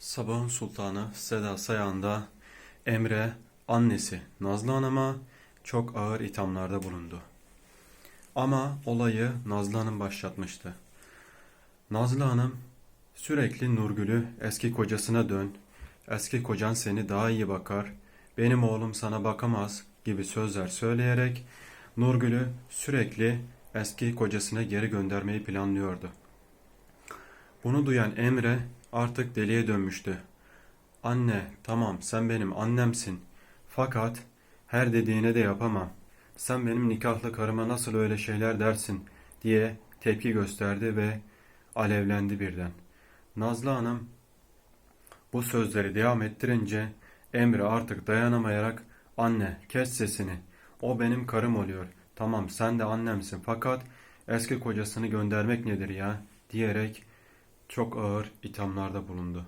Sabahın Sultanı Seda Sayan'da Emre annesi Nazlı Hanım'a çok ağır ithamlarda bulundu. Ama olayı Nazlı Hanım başlatmıştı. Nazlı Hanım sürekli Nurgül'ü eski kocasına dön, eski kocan seni daha iyi bakar, benim oğlum sana bakamaz gibi sözler söyleyerek Nurgül'ü sürekli eski kocasına geri göndermeyi planlıyordu. Bunu duyan Emre artık deliye dönmüştü. Anne, tamam sen benim annemsin. Fakat her dediğine de yapamam. Sen benim nikahlı karıma nasıl öyle şeyler dersin diye tepki gösterdi ve alevlendi birden. Nazlı Hanım bu sözleri devam ettirince Emre artık dayanamayarak anne kes sesini. O benim karım oluyor. Tamam sen de annemsin fakat eski kocasını göndermek nedir ya diyerek çok ağır ithamlarda bulundu.